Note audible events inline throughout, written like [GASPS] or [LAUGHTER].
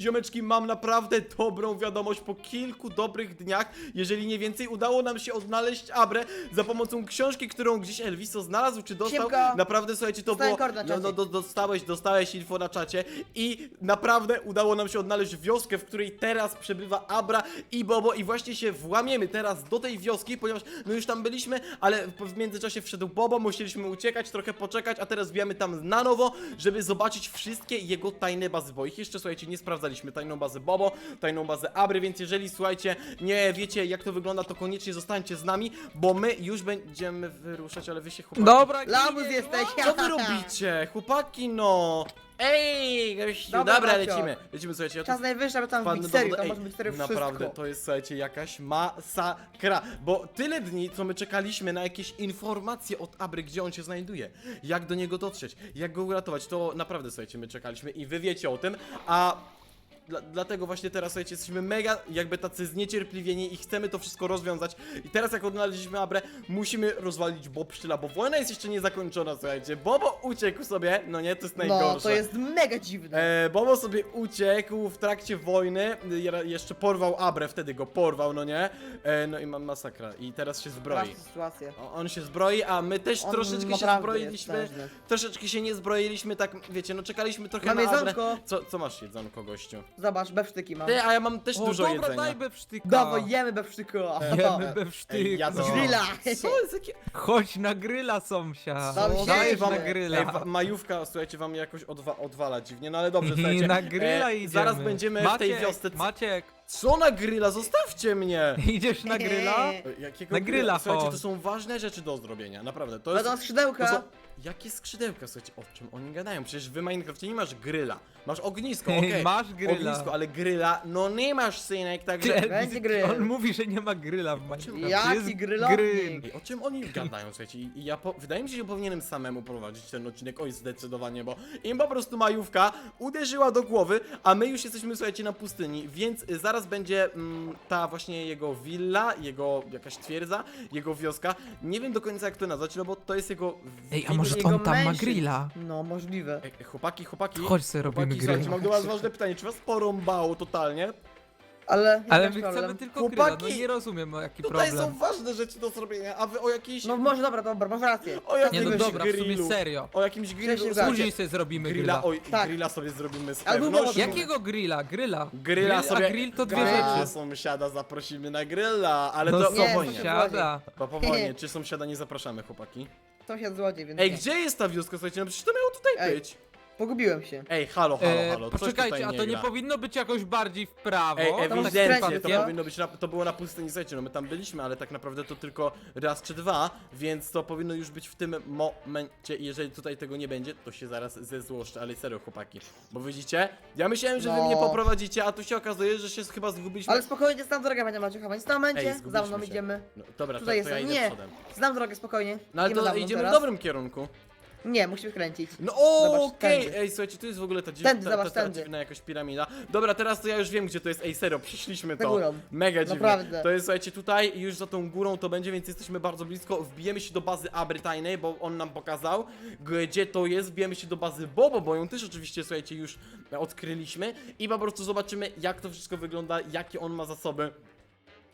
Ziomeczki, mam naprawdę dobrą wiadomość. Po kilku dobrych dniach, jeżeli nie więcej, udało nam się odnaleźć Abrę za pomocą książki, którą gdzieś Elviso znalazł czy dostał. Szybko. Naprawdę, słuchajcie, to Dostałem było... kod na No, czacie. no, do, dostałeś, dostałeś info na czacie i naprawdę udało nam się odnaleźć wioskę, w której teraz przebywa Abra i Bobo i właśnie się włamiemy teraz do tej wioski, ponieważ no już tam byliśmy, ale w w międzyczasie wszedł Bobo, musieliśmy uciekać, trochę poczekać, a teraz wbijamy tam na nowo, żeby zobaczyć wszystkie jego tajne bazy, bo ich jeszcze, słuchajcie, nie sprawdzaliśmy, tajną bazę Bobo, tajną bazę Abry, więc jeżeli, słuchajcie, nie wiecie jak to wygląda, to koniecznie zostańcie z nami, bo my już będziemy wyruszać, ale wy się chłopaki... Dobra, ginie. jesteś! Co wy robicie? Chłopaki, no! Ej, gościu, dobra, Dobra, Macio. lecimy. Lecimy, słuchajcie, ja tu Czas najwyższy, aby tam wbić do serio, tam może być serio wszystko. Naprawdę, to jest, słuchajcie, jakaś masakra. Bo tyle dni, co my czekaliśmy na jakieś informacje od Abry, gdzie on się znajduje, jak do niego dotrzeć, jak go uratować, to naprawdę, słuchajcie, my czekaliśmy i wy wiecie o tym, a... Dla, dlatego właśnie teraz, słuchajcie, jesteśmy mega jakby tacy zniecierpliwieni i chcemy to wszystko rozwiązać. I teraz jak odnaleźliśmy Abrę, musimy rozwalić Bobsztyla, bo wojna jest jeszcze niezakończona, słuchajcie. Bobo uciekł sobie, no nie, to jest najgorsze. No, to jest mega dziwne. E, Bobo sobie uciekł w trakcie wojny, je- jeszcze porwał Abrę, wtedy go porwał, no nie? E, no i mam masakra i teraz się zbroi. O, on się zbroi, a my też On troszeczkę się zbroiliśmy. Troszeczkę się nie zbroiliśmy, tak wiecie, no czekaliśmy trochę Mam na Abrę. jedzonko. Co, co masz jedzonko, gościu? Zobacz, bewsztyki mam. Ty, a ja mam też O, dużo dobra, jedzenia. daj bewsztyka. Dawaj, jemy bewsztyku. Jemy bewsztyka. Ej, ja Grilla. Co jest jakie... Chodź na gryla, sąsiad. Dobrze, Dajesz wam- na Ej, gryla. wa- majówka, słuchajcie, wam jakoś odwa odwala dziwnie, no ale dobrze, słuchajcie. I na gryla e, idziemy. Zaraz będziemy w tej Maciek, wiosce. Maciek, Co na grilla? Zostawcie mnie! [LAUGHS] idziesz na gryla? [LAUGHS] E, Jakiego Na gryla Słuchajcie, chodź. to są ważne rzeczy do zrobienia, naprawdę. To jest, Będą to skrzydełka. są... Jakie skrzydełka, słuchajcie, o czym oni gadają? Przecież w Minecrafcie nie masz gryla. Masz ognisko, [LAUGHS] okej. Masz gryla. Ognisko, ale gryla, no nie masz, synek, także... Ty, Będzie grill. On mówi, że nie ma gryla w Minecrafcie. Jaki Jest grylownik? Ej, o czym oni gadają, słuchajcie? I i ja po... wydaje mi się, że powinienem samemu prowadzić ten odcinek, oj, zdecydowanie, bo im po prostu majówka uderzyła do głowy, a my już jesteśmy, słuchajcie, na pustyni, więc y, zaraz będzie mm, ta właśnie jego willa, jego jakaś twierdza, jego wioska. Nie wiem do końca jak to nazwać, no bo to jest jego... Ej, a może Jego on tam ma mężczyzn. grilla? No, możliwe. Ej, chłopaki, chłopaki. Chodź sobie robimy chłopaki, grill. słuchajcie, mam do was ważne pytanie, czy was porąbało totalnie? Ale... Ale my chcemy problem? tylko grilla, no Chłopaki, nie rozumiem o jaki Tutaj problem. są ważne rzeczy do zrobienia, a wy o jakiejś... No może, dobra, dobra, masz rację. O jakimś Nie no dobra, w grillu. sumie serio. O jakimś grillu. Wcześniej słuchajcie, Później sobie zrobimy Grilla, grilla. oj, Tak. grilla sobie zrobimy z Albo pewnością. Jakiego grilla? Grilla. Grilla Grill, sobie. A grill to dwie Grilla rzeczy. sąsiada zaprosimy na grilla, ale No to Nie, powolnie. sąsiada. To powolnie, czy sąsiada nie zapraszamy, chłopaki? Sąsiad złodziej, więc Ej, nie. gdzie jest ta wioska, słuchajcie, no przecież to miało tutaj Ej. być. Pogubiłem się. Ej, halo, halo, E, halo, coś poczekajcie, tutaj a nie to nie gra. powinno być jakoś bardziej w prawo? Ej, To może ewidentnie, to co? powinno być, na, to było na pustyni, słuchajcie, no my tam byliśmy, ale tak naprawdę to tylko raz czy dwa, więc to powinno już być w tym momencie i jeżeli tutaj tego nie będzie, to się zaraz zezłoszczę, ale serio chłopaki, bo widzicie, ja myślałem, że wy No. mnie poprowadzicie, a tu się okazuje, że się chyba zgubiliśmy. Ale spokojnie, znam drogę, panie Maciucha, więc w tym momencie zgubiliśmy za mną się. idziemy. No, dobra, to, Tutaj to ja jestem. idę Nie. przodem. Znam drogę, spokojnie. No ale Idziemy za to mną idziemy teraz. w dobrym kierunku. Nie, musimy kręcić. No o, Zobacz, okej, tędy. ej słuchajcie, tu jest w ogóle ta, dziw... Tędy, ta, zobacz, ta, ta tędy. dziwna jakaś piramida. Dobra, teraz to ja już wiem gdzie to jest, ej serio, przyszliśmy to. górą. Mega dziwne. Naprawdę. To jest słuchajcie tutaj i już za tą górą to będzie, więc jesteśmy bardzo blisko. Wbijemy się do bazy Abry tajnej, bo on nam pokazał gdzie to jest. Wbijemy się do bazy Bobo, bo ją też oczywiście słuchajcie już odkryliśmy i po prostu zobaczymy jak to wszystko wygląda, jakie on ma zasoby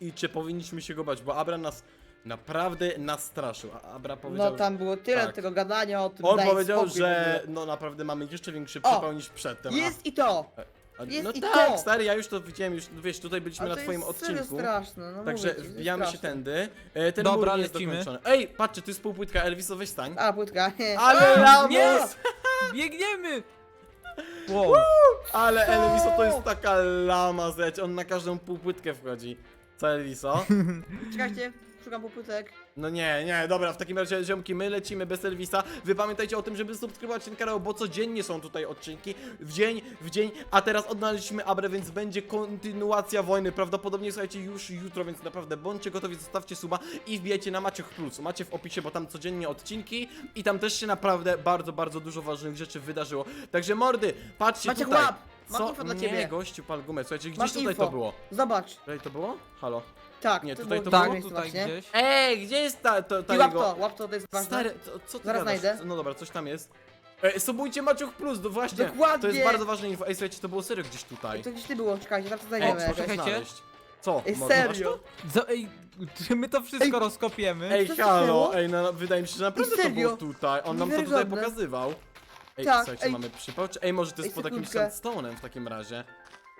i czy powinniśmy się go bać, bo Abra nas naprawdę nastraszył. A Abra powiedział, No tam było tyle tak. tego gadania o tym, on daj powiedział, spokój w że ogóle. no naprawdę mamy jeszcze większy O! przypał niż przedtem. a- Jest i to! a, jest no i tak, to! stary, ja już to widziałem, już wiesz, tutaj byliśmy Ale na to twoim jest serio odcinku. straszne, no Także mówię ci, to jest wbijamy się straszne. tędy. E, ten Dobra, mur nie jest lecimy. dokończony. Ej, patrzcie, tu jest półpłytka Elviso, weź stań. A, płytka. [LAUGHS] Ale lamus! nie! Biegniemy! Wow. Ale Co? Elviso to jest taka lama, zleć. On na każdą półpłytkę wchodzi. Co Elviso? Czekajcie, szukam popłytek. No nie, nie, dobra, w takim razie ziomki, my lecimy bez Elvisa. Wy pamiętajcie o tym, żeby subskrybować ten kanał, bo codziennie są tutaj odcinki, w dzień, w dzień, a teraz odnaleźliśmy Abrę, więc będzie kontynuacja wojny, prawdopodobnie słuchajcie już jutro, więc naprawdę bądźcie gotowi, zostawcie suba i wbijajcie na Maciech Plus, macie w opisie, bo tam codziennie odcinki i tam też się naprawdę bardzo, bardzo dużo ważnych rzeczy wydarzyło. Także mordy, patrzcie Maciek, tutaj. łap! Mam Co? info dla nie, ciebie. gościu, pal gumę, słuchajcie, gdzieś Masz tutaj info. to było. Zobacz. Tutaj to było? Halo. Tak, Nie, to tutaj było to Tak, tym miejscu tutaj właśnie. gdzieś. Ej, gdzie jest ta, to, ta I łap jego... to, łap to, to jest ważne. Stary, to, co ty Zaraz gadasz? znajdę. No dobra, coś tam jest. Ej, subujcie Maciuch Plus, no właśnie. Dokładnie. To jest bardzo ważne info. Ej, słuchajcie, to było serio gdzieś tutaj. To gdzieś ty było, czekajcie, tam to znajdziemy. jakoś. czekajcie. znaleźć. Co? Ej, masz serio? to? Za, ej, czy my to wszystko Ej. rozkopiemy? Ej, Co halo, ej, no, wydaje mi się, że naprawdę to serio? było tutaj. On nam to tutaj Niewiarygodne. pokazywał. Ej, Tak, słuchajcie, ej. mamy przypał. Czy- Ej, może to jest Ej, pod jakimś sekundkę. sandstone'em w takim razie.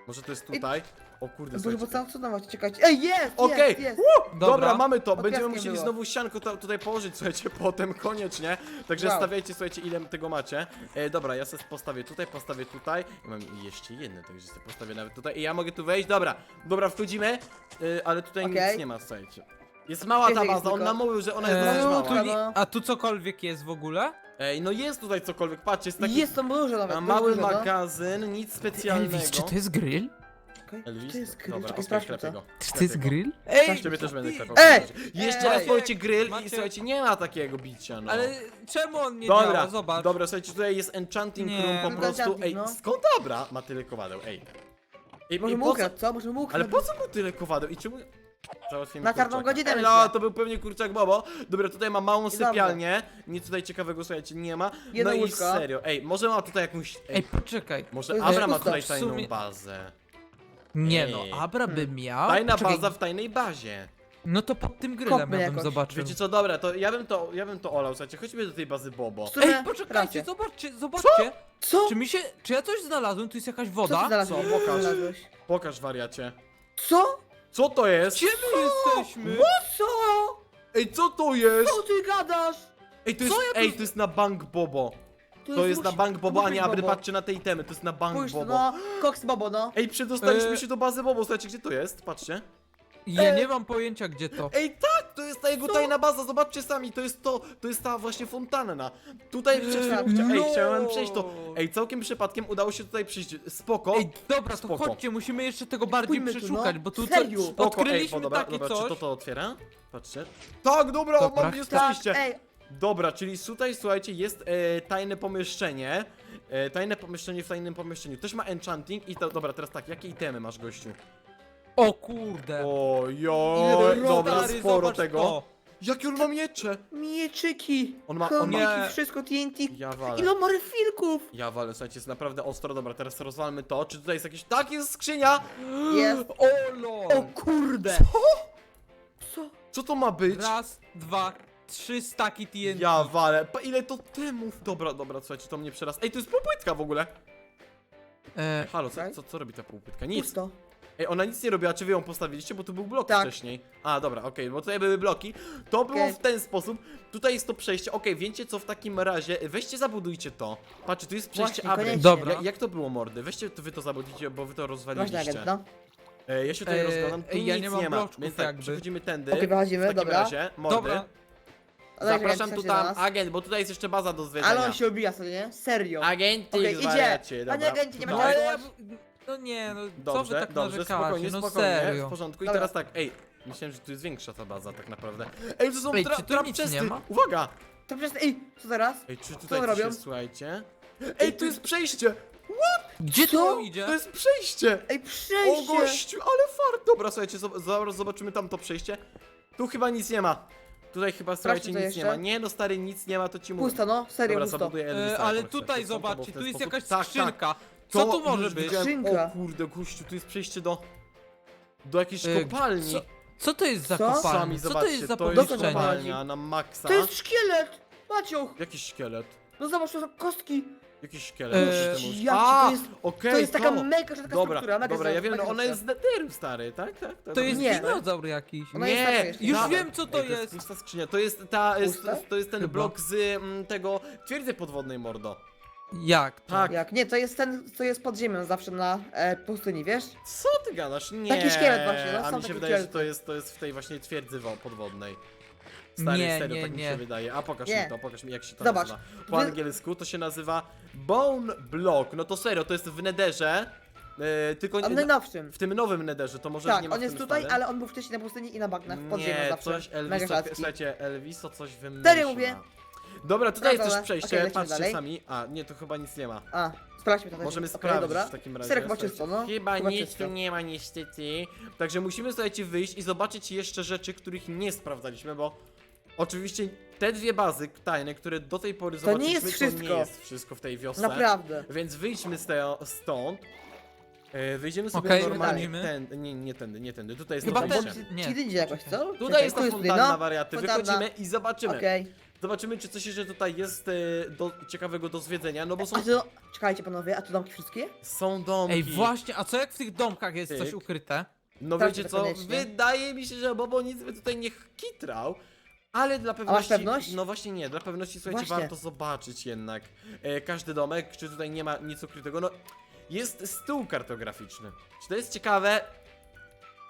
Może to jest Ej. tutaj. O kurde, Boże, bo słuchajcie. tam macie, czekajcie. Ej, jest, Okej, jest, jest. Dobra. Dobra. mamy to. Pod Będziemy piaskiem musieli było. znowu sianko ta, tutaj położyć, słuchajcie, [LAUGHS] potem koniecznie. Także Wow. stawiajcie, słuchajcie, ile tego macie. E, dobra, ja sobie postawię tutaj, postawię tutaj. I mam jeszcze jedno, także sobie postawię nawet tutaj. I ja mogę tu wejść. Dobra, dobra, wchodzimy. E, ale tutaj nic Okej. nie ma, słuchajcie. Jest mała ta Jest, baza, on tylko. nam mówił, że ona jest Eee, dosyć no, mała. tu, to- nie- no. a tu cokolwiek jest w ogóle? Ej, no jest tutaj cokolwiek, patrzcie, jest taki Jest to dużo nawet. ma dość mały dużo, no. magazyn, nic specjalnego. Elvis, czy to jest grill? Okej, Elvis? To jest grill, Dobra, okej, sprawdźmy klepię to. go. Czy to klepię jest go. grill? Ej! Ej, Ciebie też będę klepał. Ej! Jeszcze raz Ej! słuchajcie grill i Macie- słuchajcie, nie ma takiego bicia, no. ale czemu on nie Dobra, działa? Zobacz. dobra, słuchajcie, tutaj jest enchanting Nie. room po No, prostu. Ej, no. skąd dobra ma tyle kowadeł? Ej. I, Może i mu po co, ukradł, co? Może mu ukradł. ale po co mu tyle kowadeł i czemu... Załatwimy Na czarną kurczaka. godzinę myślę. No, to był pewnie kurczak Bobo. Dobra, tutaj ma małą dobrze. sypialnię. Nic tutaj ciekawego, słuchajcie, nie ma. Jedno no i łóżko. serio, ej, może ma tutaj jakąś... Ej, Ej, poczekaj. może jest Abra ma tutaj W tajną sumie- bazę. Nie Ej. no, Abra by miał. Tajna Poczekaj, baza w tajnej bazie. No to pod tym grillem Kopmy ja bym jakoś. zobaczył. Wiecie co, dobra, to ja bym to, ja bym to olał, słuchajcie, chodźmy do tej bazy Bobo. Ej, poczekajcie, zobaczcie, zobaczcie. Co? Czy mi się, czy ja coś znalazłem? Tu jest jakaś Co ty woda? znalazłeś? Co? Pokaż. Znalazłeś? Pokaż wariacie. Co? Co to jest? Gdzie my jesteśmy? Co? Ej, co to jest? Co ty gadasz? Ej, to jest, Co ja tu ej, to jest na bank Bobo. To jest na musi- bank Bobo, a musi nie być Abry, Bobo. na te itemy, to jest na bank Spójrz, Bobo. no, Cox Bobo, no. Ej, przedostaliśmy E- się do bazy Bobo, słuchajcie, gdzie to jest? Patrzcie. Ja nie mam pojęcia gdzie to. Ej, tak, to jest ta jego tajna baza, zobaczcie sami, to jest to, to jest ta właśnie fontanna. Tutaj chcia- ej, No. chciałem przejść to, ej, całkiem przypadkiem udało się tutaj przyjść, spoko. Ej, dobra, to Spoko. chodźcie, musimy jeszcze tego bardziej Pójdźmy tu, przeszukać, no. bo tu Serio? co, Spoko, ej, odkryliśmy bo dobra, takie dobra, coś. czy to to otwiera? Patrzcie. Tak, dobra, Dobra. mam, jest Tak, ej, Dobra, czyli tutaj, słuchajcie, jest e, tajne pomieszczenie. E, tajne pomieszczenie w tajnym pomieszczeniu. Ktoś ma enchanting i to, dobra, teraz tak, jakie itemy masz, gościu? O kurde. Ojoj, Ile dobra, sporo zobacz tego. to. Jakie on ma miecze? mieczyki. On ma- on ma- Nie. wszystko TNT. Ja walę. Ile ma refilków? Ja walę, słuchajcie, jest naprawdę ostro. Dobra, teraz rozwalmy to. Czy tutaj jest jakieś... Tak, jest skrzynia! [GASPS] Jest. O lol. O kurde. Co? Co to ma być? Raz, dwa, trzy staki TNT. Ja walę. Pa, ile to temów? Dobra, dobra, słuchajcie, to mnie przeraz. Ej, to jest półpłytka w ogóle. E, Halo, co, co, co robi ta półpłytka? Nic. Pusto. Ej, ona nic nie robiła, czy wy ją postawiliście, bo tu był blok Tak. wcześniej. A, dobra, okej, bo tutaj były bloki. To było Okej. w ten sposób. Tutaj jest to przejście. Okej, wiecie co w takim razie? Weźcie, zabudujcie to. Patrzcie, tu jest przejście Właśnie, Abry. koniecznie. Dobra. Ja, jak to było, mordy? Weźcie to wy to zabudujcie, bo wy to rozwaliliście. agent, no. E, ja się tutaj E, rozglądam, tu ej, ja nic nie mam ma. bloczków Więc tak, jakby. przechodzimy tędy. Okej, wychodzimy, w takim dobra. razie, mordy. dobra. Ale Zapraszam agent, tu tam nas? agent, bo tutaj jest jeszcze baza do zwiedzenia. Ale on się obija sobie, nie? Serio. Agent, ty Okej, idzie. zwariacie, Panie dobra. agencie, nie ma No ale ja. No nie, no co wy Dobrze, tak dobrze, narzekacie, spokojnie, no spokojnie, serio. w porządku. I Dobra. teraz tak, ej, myślałem, że tu jest większa ta baza tak naprawdę. Ej, to są Ej, tra czy tu nic nie ma? Uwaga! To przez... Ej, co teraz? Ej, czy Co tutaj coś robią? jest, słuchajcie? Ej, tu jest przejście! Gdzie to idzie? To jest przejście! Ej, O przejście! gościu, ale fart! Dobra, słuchajcie, zob- zaraz zobaczymy tam to przejście. Tu chyba nic nie ma. Tutaj chyba, słuchajcie, nic jeszcze. nie ma. Nie no, stary, nic nie ma, to ci mówię. Pusto, no, serio Dobra, pusto. zabuduję E, ale tutaj było zobaczcie, ten tu jest sposób? jakaś Tak, tak. skrzynka. Co tu może być? Skrzynka. O kurde, gościu, tu jest przejście do... Do jakiejś E, kopalni. co- Co to jest za Co? kopalnia? Sami Co to zobaczcie, jest za to jest pomieszczenie? kopalnia na maksa. To jest szkielet! Maciuch! Jakiś szkielet. No zobacz, to są kostki. Jakiś szkielet. Eee, temu- jak A, to jest- okej, to jest taka mega rzadka Dobra, struktura, mega dobra, ja wiem, no ona jest z Netheru, stary, tak? tak, tak To jest Nie. dinozaur jakiś. Ona jest taka Nie, jeszcze. Już dawaj. wiem, co to Ej, To jest. jest pusta skrzynia, to jest ta, jest, Pusta? to jest ten Chyba. blok z mm, tego twierdzy podwodnej, mordo. Jak to? Tak. Jak? Nie, to jest ten, co jest pod ziemią zawsze na e, pustyni, wiesz? Co ty gadasz? Nie. Taki szkielet właśnie, no, A mi się wydaje, że szkielety. to jest, to jest w tej właśnie twierdzy wo- podwodnej. Stary, Nie, serio, nie, tak mi nie. się wydaje. A pokaż Nie. mi to, pokaż mi jak się to Zobacz. nazywa. Po Wy- angielsku to się nazywa Bone Block. No to serio, to jest w Nederze. Yy, tylko nie, w najnowszym. w tym nowym Nederze, to może Tak, nie ma on w jest tym tutaj, starym? ale on był wcześniej na pustyni i na bagnach pod ziemią Nie, zawsze. coś Mega Elviso, rzadki. słuchajcie, Elviso coś wymyślił. Serio mówię? Dobra, tutaj jest Dobra, też przejście, lecimy patrzcie dalej. sami. A, nie, to chyba nic nie ma. A, sprawdźmy to. Możemy Okej, sprawdzić dobra. w takim razie. Serio chyba słuchajcie. czysto, no. Chyba, nic czysto. tu nie ma niestety. Także musimy, słuchajcie, wyjść i zobaczyć jeszcze rzeczy, których nie sprawdzaliśmy, bo Oczywiście te dwie bazy tajne, które do tej pory To nie jest to nie wszystko. jest wszystko w tej wiosce. Naprawdę. Więc wyjdźmy z te, stąd. E, wyjdziemy sobie Okej, normalnie wychodzimy. ten, nie, nie tędy, nie tędy, tutaj jest Chyba to wejście. nie. Ci idzie jakoś, co? Tutaj jest ta tu fontanna no. wariaty, fontanna. wychodzimy i zobaczymy. Okej. Zobaczymy, czy coś jeszcze tutaj jest e, do, ciekawego do zwiedzenia, no bo są, A to... Czekajcie panowie, a tu domki wszystkie? są domki. Ej, właśnie, a co jak w tych domkach jest coś Tyk. ukryte? No Tak, wiecie to co, koniecznie. wydaje mi się, że Bobo nic by tutaj nie kitrał, ale dla pewności... pewność? No właśnie nie, dla pewności słuchajcie, Właśnie. warto zobaczyć jednak e, każdy domek, czy tutaj nie ma nic ukrytego, no jest stół kartograficzny. Czy to jest ciekawe?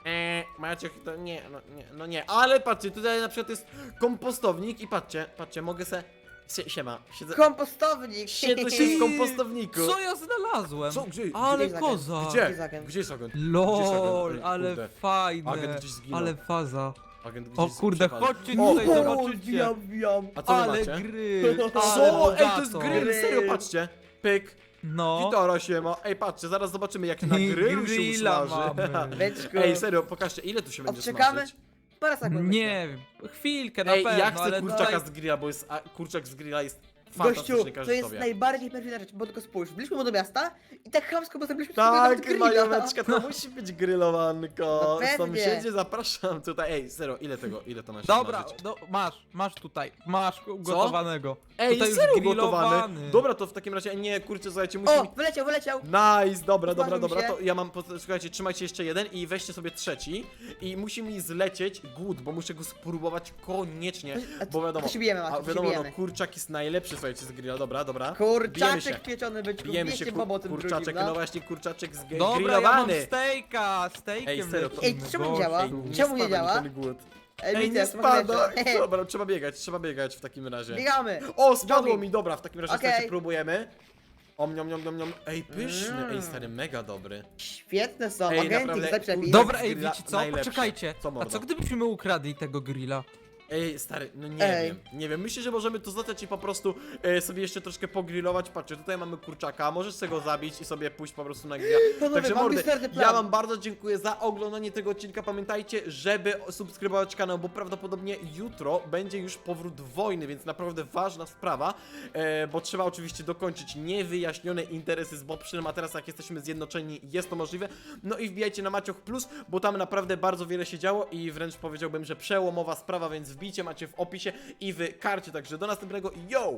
Eee, Maciek, to nie, no nie, no nie, ale patrzcie, tutaj na przykład jest kompostownik i patrzcie, patrzcie, mogę se, sie, siema, siedzę, Kompostownik! siedzę się w [LAUGHS] kompostowniku. Co ja znalazłem? Co? Gdzie? Ale Gdzie? koza! Gdzie? jest agent? Gdzie jest agent? LOL, Gdzie jest agent? Ej, ale kurde. fajne. Agent gdzieś zginął. Ale faza. Agent O kurde, przepadł. chodźcie O, tutaj, o, zobaczycie. Wbijam, wbijam. A co wy Ale macie? grill, [LAUGHS] ale Co? Ej, to jest bogato. grill, serio, patrzcie. Pyk, No. gitara się ma. Ej, patrzcie, zaraz zobaczymy jak na [LAUGHS] grillu się Grilla usmaży. mamy. Ej, serio, pokażcie, ile tu się będzie Odczekamy? smażyć? Parę sekund. Nie wiem, chwilkę na Ej, pewno, ja chcę ale kurczaka tutaj... z grilla, bo jest, a, kurczak z grilla jest Gościu, to jest najbardziej perfidna rzecz, bo tylko spójrz, byliśmy do miasta i tak chamsko postawiliśmy Tak, sobie majoweczka, to musi być grillowanko. No pewnie. Sąsiedzie, zapraszam tutaj. Ej, serio, ile tego, ile to ma się Dobra, do, masz, masz tutaj, masz ugotowanego. Ej, tutaj już serio grillowany. gotowany. Dobra, to w takim razie, nie, kurczę, słuchajcie, musimy... O, wyleciał, wyleciał! Nice, dobra, dobra, dobra, się. to ja mam, po- słuchajcie, trzymajcie jeszcze jeden i weźcie sobie trzeci i musi mi zlecieć głód, bo muszę go spróbować koniecznie, bo wiadomo, To się bijemy, a Maciek, to się wiadomo, no bijemy. kurczak jest najlepszy, słuchajcie, z grilla, dobra, dobra, bijemy się, Kurczaczek pieczony byczku, bijemy wiecie się, Bobo kur, tym kurczaczek, drugim, no no. właśnie, kurczaczek z Dobra, ja mam grillowany. stejka, stejkiem Ej, serio, to- lecimy, Ej, czemu nie działa? Ej, Czemu nie spada mi działa? ten głód. Ej, Ej, nie spada, leciał. dobra, trzeba biegać, trzeba biegać w takim razie. Biegamy! O, spadło Jogging. mi, dobra, w takim razie Okej. słuchajcie, próbujemy. Om, niom, niom, niom, niom. Ej, pyszny, ej, Mm. stary, mega dobry. Świetne są, Ej, agenty, naprawdę, za przepis. Dobra, Dobra, ej, grilla wiecie co? najlepsze. Poczekajcie. Co, A mordo? co gdybyśmy ukradli tego grilla? Ej, stary, no nie Ej. wiem, nie wiem, myślę, że możemy to zostać i po prostu e, sobie jeszcze troszkę pogrillować, patrzcie, tutaj mamy kurczaka, możesz sobie go zabić i sobie pójść po prostu na grilla. Panowie, Także mam mordy, plan. ja wam bardzo dziękuję za oglądanie tego odcinka, pamiętajcie, żeby subskrybować kanał, bo prawdopodobnie jutro będzie już powrót wojny, więc naprawdę ważna sprawa, e, bo trzeba oczywiście dokończyć niewyjaśnione interesy z Bobszynem, a teraz jak jesteśmy zjednoczeni, jest to możliwe, no i wbijajcie na Macioch Plus, bo tam naprawdę bardzo wiele się działo i wręcz powiedziałbym, że przełomowa sprawa, więc wbijcie, macie w opisie i w karcie, także do następnego, yo!